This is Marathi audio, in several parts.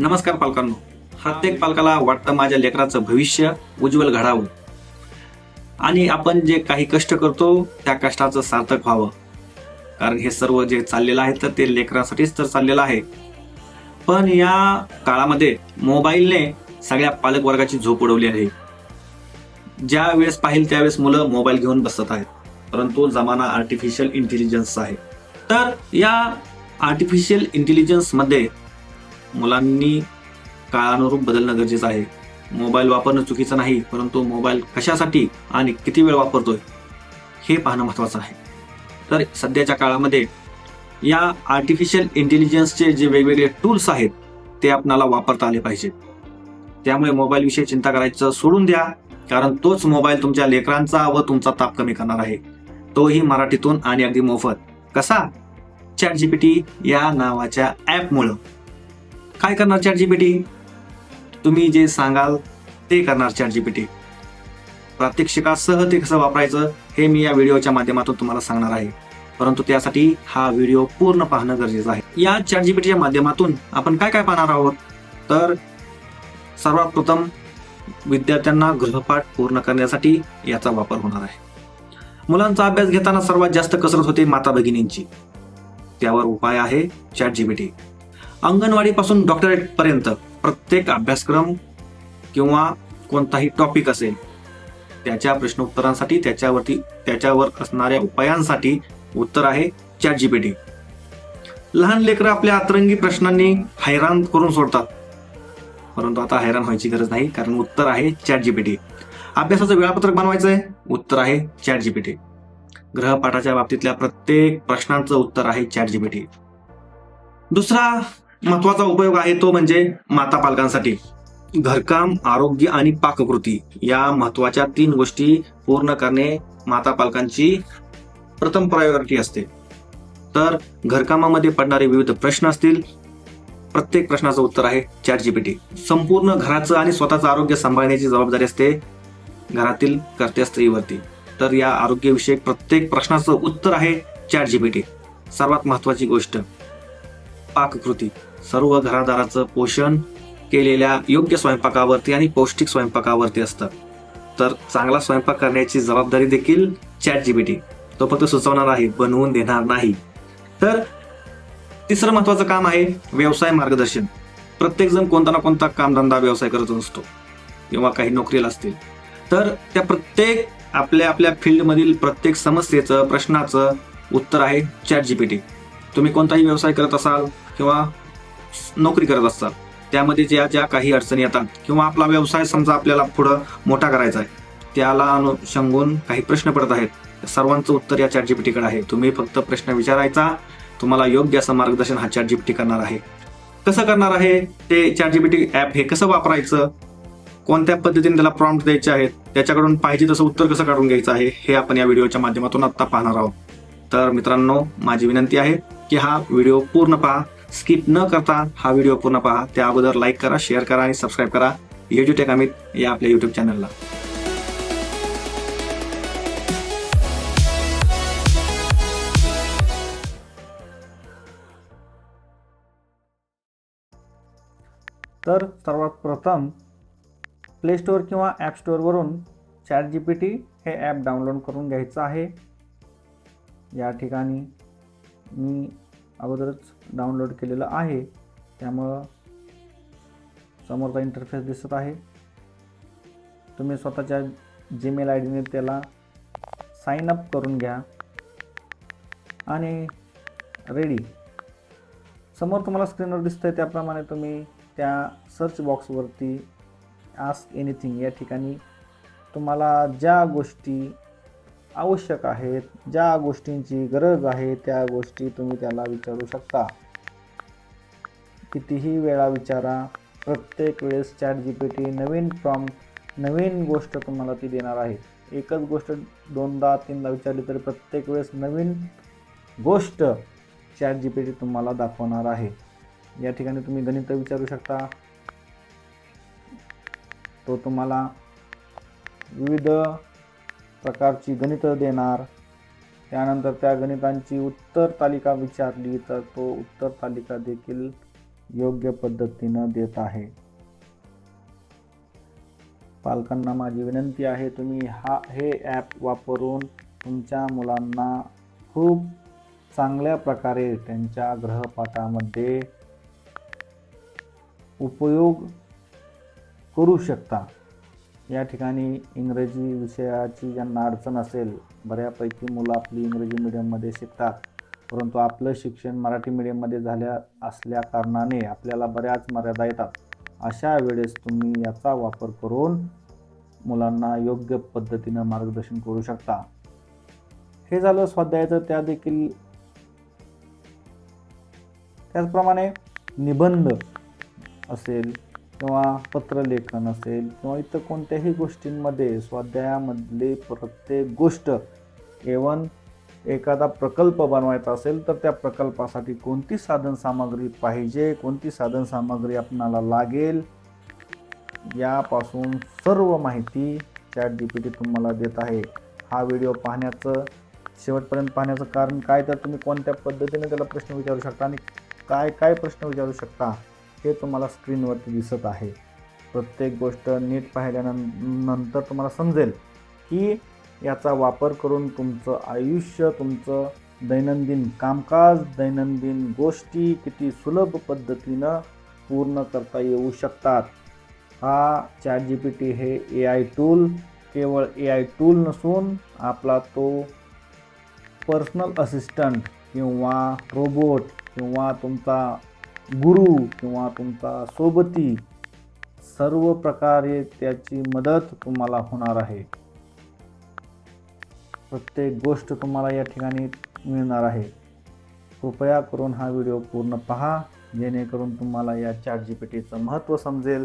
नमस्कार पालकांनो. प्रत्येक पालकाला वाटतं माझ्या लेकराचं भविष्य उज्ज्वल घडावं. आणि आपण जे काही कष्ट करतो त्या कष्टाचं सार्थक व्हावं. कारण हे सर्व जे चाललेलं आहे तर ते लेकरासाठीच तर चाललेलं आहे. पण या काळामध्ये मोबाईलने सगळ्या पालक वर्गाची झोप उडवली आहे. ज्या वेळेस पाहिल त्यावेळेस मुलं मोबाईल घेऊन बसत आहेत. परंतु जमाना आर्टिफिशियल इंटेलिजन्सचा आहे. तर या आर्टिफिशियल इंटेलिजन्समध्ये मुलांनी काळानुरूप बदलणं गरजेचं आहे. मोबाईल वापरणं चुकीचं नाही परंतु मोबाईल कशासाठी आणि किती वेळ वापरतोय हे पाहणं महत्त्वाचं आहे. तर सध्याच्या काळामध्ये या आर्टिफिशियल इंटेलिजन्सचे जे वेगवेगळे टूल्स आहेत ते आपणाला वापरता आले पाहिजेत. त्यामुळे मोबाईलविषयी चिंता करायचं सोडून द्या कारण तोच मोबाईल तुमच्या लेकरांचा व तुमचा ताप कमी करणार आहे. तोही मराठीतून आणि अगदी मोफत. कसा? चॅट जीपीटी या नावाच्या ॲपमुळं काय करणार चॅट जीपीटी तुम्ही जे सांगाल ते करणार चॅट जीपीटी प्रात्यक्षिकासह ते कसं वापरायचं हे मी या व्हिडिओच्या माध्यमातून तुम्हाला सांगणार आहे. परंतु त्यासाठी हा व्हिडिओ पूर्ण पाहणं गरजेचं आहे. या चॅट जीपीटीच्या माध्यमातून आपण काय काय पाहणार आहोत? तर सर्वात प्रथम विद्यार्थ्यांना गृहपाठ पूर्ण करण्यासाठी याचा वापर होणार आहे. मुलांचा अभ्यास घेताना सर्वात जास्त कसरत होते माता भगिनींची त्यावर उपाय आहे चॅट जीपीटी अंगणवाडीपासून डॉक्टरेटपर्यंत प्रत्येक अभ्यासक्रम किंवा कोणताही टॉपिक असेल त्याच्या प्रश्नोत्तरांसाठी त्याच्यावरती त्याच्यावर असणाऱ्या उपायांसाठी उत्तर आहे चॅट जीपीटी लहान लेकरं आपल्या अतरंगी प्रश्नांनी हैराण करून सोडतात. परंतु आता हैराण व्हायची गरज नाही कारण उत्तर आहे चॅट जीपीटी अभ्यासाचं वेळापत्रक बनवायचं आहे उत्तर आहे चॅट जीपीटी ग्रहपाठाच्या बाबतीतल्या प्रत्येक प्रश्नांचं उत्तर आहे चॅट जीपीटी दुसरा महत्त्वाचा उपयोग आहे तो म्हणजे माता पालकांसाठी घरकाम आरोग्य आणि पाककृती या महत्त्वाच्या तीन गोष्टी पूर्ण करणे माता पालकांची प्रथम प्रायोरिटी असते. तर घरकामामध्ये पडणारे विविध प्रश्न असतील. प्रत्येक प्रश्नाचं उत्तर आहे चॅट जीपीटी संपूर्ण घराचं आणि स्वतःचं आरोग्य सांभाळण्याची जबाबदारी असते घरातील कर्त्या स्त्रीवरती. तर या आरोग्यविषयक प्रत्येक प्रश्नाचं उत्तर आहे चॅट जीपीटी सर्वात महत्वाची गोष्ट पाककृती. सर्व घरादाराचं पोषण केलेल्या योग्य स्वयंपाकावरती आणि पौष्टिक स्वयंपाकावरती असतं. तर चांगला स्वयंपाक करण्याची जबाबदारी देखील चॅट जीबीटी तो फक्त सुचवणार आहे बनवून देणार नाही. तर तिसरं महत्वाचं काम आहे व्यवसाय मार्गदर्शन. प्रत्येकजण कोणता ना कोणता कामधंदा व्यवसाय करत असतो किंवा काही नोकरीला असतील. तर त्या प्रत्येक आपल्या आपल्या फील्डमधील प्रत्येक समस्येचं प्रश्नाचं उत्तर आहे चॅट जीपीटी तुम्ही कोणताही व्यवसाय करत असाल किंवा नोकरी करत असतात. त्यामध्ये ज्या ज्या काही अडचणी येतात किंवा आपला व्यवसाय समजा आपल्याला पुढं मोठा करायचा आहे त्याला अनुषंगून काही प्रश्न पडत आहेत. सर्वांचं उत्तर या चॅट जीपीटीकडे आहे. तुम्ही फक्त प्रश्न विचारायचा तुम्हाला योग्य असं मार्गदर्शन हा चॅट जीपीटी करणार आहे. कसं करणार आहे ते चॅट जीपीटी ऍप हे कसं वापरायचं? कोणत्या पद्धतीने त्याला प्रॉम्प्ट द्यायचे आहेत? त्याच्याकडून पाहिजे तसं उत्तर कसं काढून घ्यायचं आहे? हे आपण या व्हिडिओच्या माध्यमातून आत्ता पाहणार आहोत. तर मित्रांनो माझी विनंती आहे की हा व्हिडिओ पूर्ण पहा. स्किप न करता हा व्हिडिओ पूर्ण पहा. त्या अगोदर लाईक करा शेअर करा आणि सबस्क्राईब करा. एज्युटेक अमित या आपल्या युट्यूब चॅनलला तर सर्वात प्रथम प्ले स्टोअर किंवा ॲप स्टोअरवरून चॅट जी पी टी हे ॲप डाउनलोड करून घ्यायचं आहे. या ठिकाणी मी अगोदरच डाउनलोड केलेलं आहे. त्यामुळं समोरचा इंटरफेस दिसत आहे. तुम्ही स्वतःच्या जीमेल आय डीने त्याला साइन अप करून घ्या. आणि रेडी समोर तुम्हाला स्क्रीनवर आहे त्याप्रमाणे तुम्ही त्या सर्च बॉक्सवरती आस्क एनिथिंग या ठिकाणी तुम्हाला ज्या गोष्टी आवश्यक आहेत. ज्या गोष्टींची गरज आहे त्या गोष्टी तुम्ही त्याला विचारू शकता. कितीही वेळा विचारा. प्रत्येक वेळेस चॅट जी पी टी नवीन प्रॉम्प्ट नवीन गोष्ट तुम्हाला ती देणार आहे. एकच गोष्ट दोनदा तीनदा विचारली तरी प्रत्येक वेळेस नवीन गोष्ट चॅट जी पी टी तुम्हाला दाखवणार आहे. या ठिकाणी तुम्ही गणित विचारू शकता. तो तुम्हाला विविध प्रकारची गणितं देणार. त्यानंतर त्या गणितांची उत्तर तालिका विचारली तर तो उत्तर तालिका देखील योग्य पद्धतीनं देत आहे. पालकांना माझी विनंती आहे तुम्ही हा हे ॲप वापरून तुमच्या मुलांना खूप चांगल्या प्रकारे त्यांच्या ग्रहपाठामध्ये उपयोग करू शकता. या ठिकाणी इंग्रजी विषयाची ज्यांना अडचण असेल बऱ्यापैकी मुलं आपली इंग्रजी मिडियममध्ये शिकतात. परंतु आपलं शिक्षण मराठी मिडियममध्ये झाल्या असल्या कारणाने आपल्याला बऱ्याच मर्यादा येतात. अशा वेळेस तुम्ही याचा वापर करून मुलांना योग्य पद्धतीनं मार्गदर्शन करू शकता. हे झालं स्वाध्यायाचं. त्या देखील त्याचप्रमाणे निबंध असेल किंवा पत्रलेखन असेल किंवा इतर कोणत्याही गोष्टींमध्ये स्वाध्यायामधली प्रत्येक गोष्ट एवन एखादा प्रकल्प बनवायचा असेल तर त्या प्रकल्पासाठी कोणती साधनसामग्री पाहिजे कोणती साधनसामग्री आपणाला लागेल यापासून सर्व माहिती चॅट जी पी टी तुम्हाला देत आहे. हा व्हिडिओ पाहण्याचं शेवटपर्यंत पाहण्याचं कारण काय? तर तुम्ही कोणत्या पद्धतीने त्याला प्रश्न विचारू शकता आणि काय काय प्रश्न विचारू शकता? हे तुम्हाला स्क्रीनवरती दिसत आहे. प्रत्येक गोष्ट नीट पाहिल्यानंतर तुम्हाला समजेल की याचा वापर करून तुमचं आयुष्य तुमचं दैनंदिन कामकाज दैनंदिन गोष्टी किती सुलभ पद्धतीनं पूर्ण करता येऊ शकतात. हा चॅट जी पी टी हे ए आय टूल केवळ ए आय टूल नसून आपला तो पर्सनल असिस्टंट किंवा रोबोट किंवा तुमचा गुरु किंवा तुमचा सोबती सर्व प्रकारे त्याची मदत तुम्हाला होणार आहे. प्रत्येक गोष्ट तुम्हाला या ठिकाणी मिळणार आहे. कृपया करून हा व्हिडिओ पूर्ण पहा जेणेकरून तुम्हाला या चॅट जी पी टीचं महत्त्व समजेल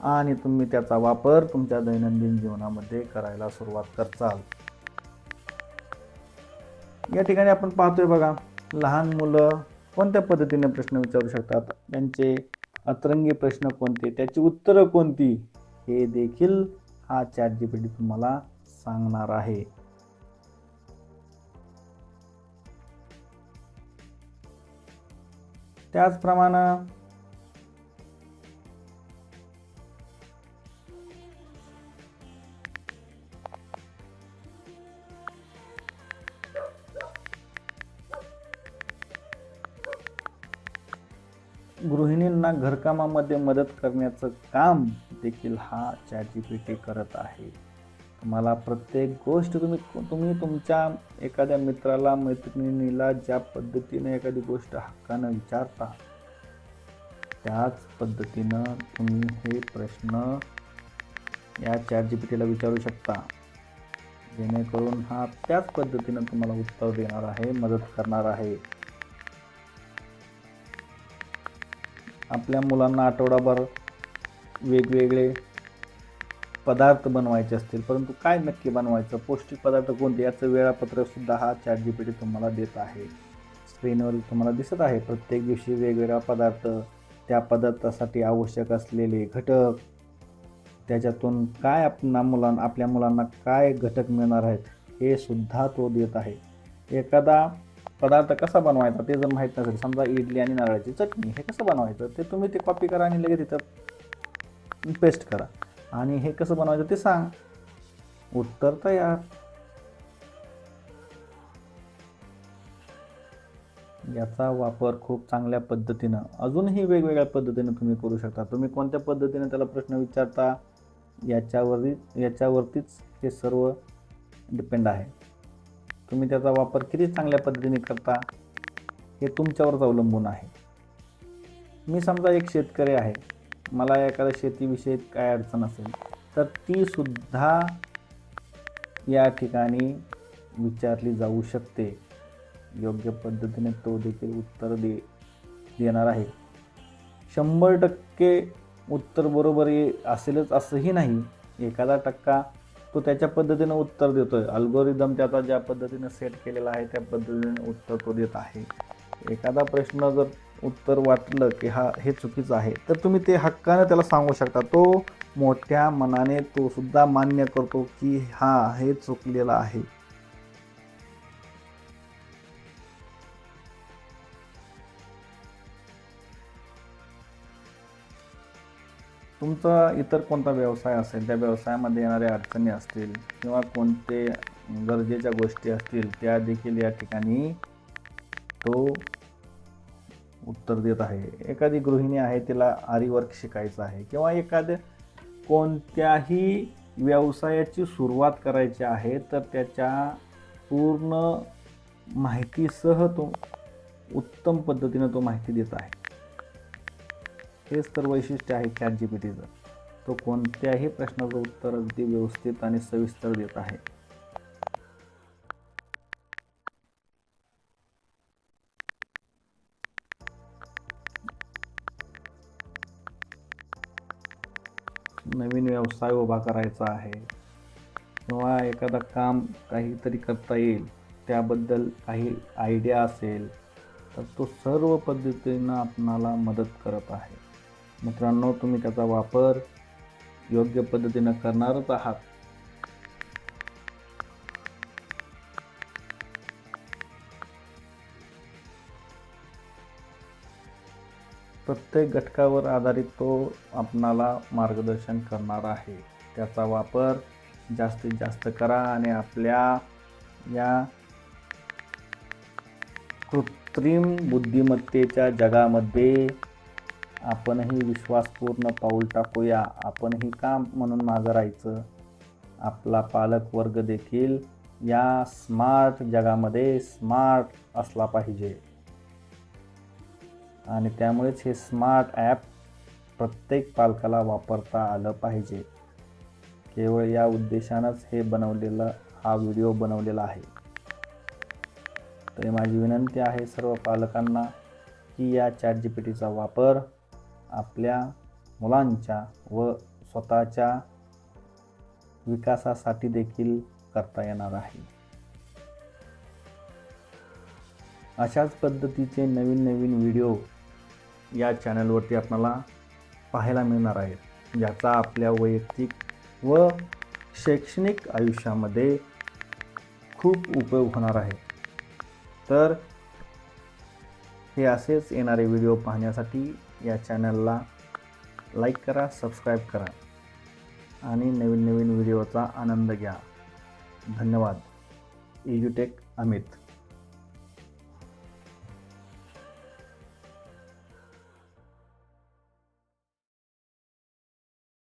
आणि तुम्ही त्याचा वापर तुमच्या दैनंदिन जीवनामध्ये करायला सुरुवात करचाल. या ठिकाणी आपण पाहतोय बघा लहान मुलं कोणत्या पद्धतीने प्रश्न विचारू शकतात? त्यांचे अतरंगी प्रश्न कोणते? त्याची उत्तरं कोणती? हे देखील हा चॅट जी पी टी तुम्हाला सांगणार आहे. त्याचप्रमाणे गृहिणींना घरकामामध्ये मदत करण्याचं काम देखील हा चॅट जी पी टी करत आहे. तुम्हाला प्रत्येक गोष्ट तुम्ही तुम्ही तुमच्या एखाद्या मित्राला मैत्रिणीला ज्या पद्धतीने एखादी गोष्ट हक्कानं विचारता त्याच पद्धतीनं तुम्ही हे प्रश्न या चॅट जी पी टीला विचारू शकता. जेणेकरून हा त्याच पद्धतीनं तुम्हाला उत्तर देणार आहे मदत करणार आहे. आपल्या मुलांना आठवडाभर वेगवेगळे पदार्थ बनवायचे असतील परंतु काय नक्की बनवायचं? पौष्टिक पदार्थ कोणते? याचं वेळापत्रकसुद्धा हा चॅट जी पी टी तुम्हाला देत आहे. स्क्रीनवर तुम्हाला दिसत आहे. प्रत्येक दिवशी वेगवेगळा पदार्थ त्या पदार्थासाठी आवश्यक असलेले घटक. त्याच्यातून काय आपल्या मुलांना आपल्या मुलांना काय घटक मिळणार आहेत हे सुद्धा तो देत आहे. एखादा पदार्थ कसा बनवायचा ते जर माहीत नसेल समजा इडली आणि नारळाची चटणी हे कसं बनवायचं? ते तुम्ही ते कॉपी करा आणि लगेच तिथं पेस्ट करा. आणि हे कसं बनवायचं ते सांग. उत्तर तयार. याचा वापर खूप चांगल्या पद्धतीनं अजूनही वेगवेगळ्या पद्धतीनं तुम्ही करू शकता. तुम्ही कोणत्या पद्धतीने त्याला प्रश्न विचारता याच्यावरती याच्यावरतीच हे सर्व डिपेंड आहे. तुम्ही त्याचा वापर किती चांगल्या पद्धतीने करता हे तुमच्यावरच अवलंबून आहे. मी समजा एक शेतकरी आहे मला एखाद्या शेतीविषयी काय अडचण असेल तर तीसुद्धा या ठिकाणी विचारली जाऊ शकते. योग्य पद्धतीने तो देखील उत्तर दे देणार आहे. शंभर टक्के उत्तर बरोबर ये असेलच असंही नाही. एखादा टक्का तो त्याच्या पद्धतीनं उत्तर देतोय. अल्गोरिदम त्याचा ज्या पद्धतीनं सेट केलेला आहे त्या पद्धतीने उत्तर तो देत आहे. एखादा प्रश्न जर उत्तर वाटलं की हा हे चुकीचं आहे तर तुम्ही ते हक्कानं त्याला सांगू शकता. तो मोठ्या मनाने तो सुद्धा मान्य करतो की हा हे चुकलेलं आहे. तुमचा इतर कोणता व्यवसाय असेल त्या व्यवसायामध्ये येणाऱ्या अडचणी असतील किंवा कोणते गरजेच्या गोष्टी असतील त्या देखील या ठिकाणी तो उत्तर देत आहे. एखादी गृहिणी आहे तिला आरीवर्क शिकायचं आहे किंवा एखाद्या कोणत्याही व्यवसायाची सुरुवात करायची आहे तर त्याच्या पूर्ण माहितीसह तो उत्तम पद्धतीनं तो माहिती देत आहे. हेच तर वैशिष्ट्य आहे चॅट जी पी टीचं तो कोणत्याही प्रश्नाचं उत्तर अगदी व्यवस्थित आणि सविस्तर देत आहे. नवीन व्यवसाय उभा करायचा आहे. किंवा एखादा काम काहीतरी करता येईल त्याबद्दल काही आयडिया असेल तर तो सर्व पद्धतीनं आपणाला मदत करत आहे. मित्रांनो तुम्ही त्याचा वापर योग्य पद्धतीनं करणारच आहात. प्रत्येक घटकावर आधारित तो आपणाला मार्गदर्शन करणार आहे. त्याचा वापर जास्तीत जास्त करा आणि आपल्या या कृत्रिम बुद्धिमत्तेच्या जगामध्ये आपणही विश्वासपूर्ण पाऊल टाकूया. आपणही काम म्हणून मागं राहायचं. आपला पालक वर्ग देखील या स्मार्ट जगामध्ये स्मार्ट असला पाहिजे. आणि त्यामुळेच हे स्मार्ट ॲप प्रत्येक पालकाला वापरता आलं पाहिजे. केवळ या उद्देशानंच हे बनवलेलं हा व्हिडिओ बनवलेला आहे. तरी माझी विनंती आहे सर्व पालकांना की या चॅट जी पी टीचा वापर आपल्या मुलांच्या व स्वतःच्या विकासासाठी देखील करता येणार आहे. अशाच पद्धतीचे नवीन नवीन व्हिडिओ या चॅनलवरती आपल्याला पाहायला मिळणार आहेत. ज्याचा आपल्या वैयक्तिक व शैक्षणिक आयुष्यामध्ये खूप उपयोग होणार आहे. तर हे असेच येणारे व्हिडिओ पाहण्यासाठी या चॅनलला लाईक करा सबस्क्राईब करा आणि नवीन नवीन व्हिडिओचा आनंद घ्या. धन्यवाद. इजुटेक अमित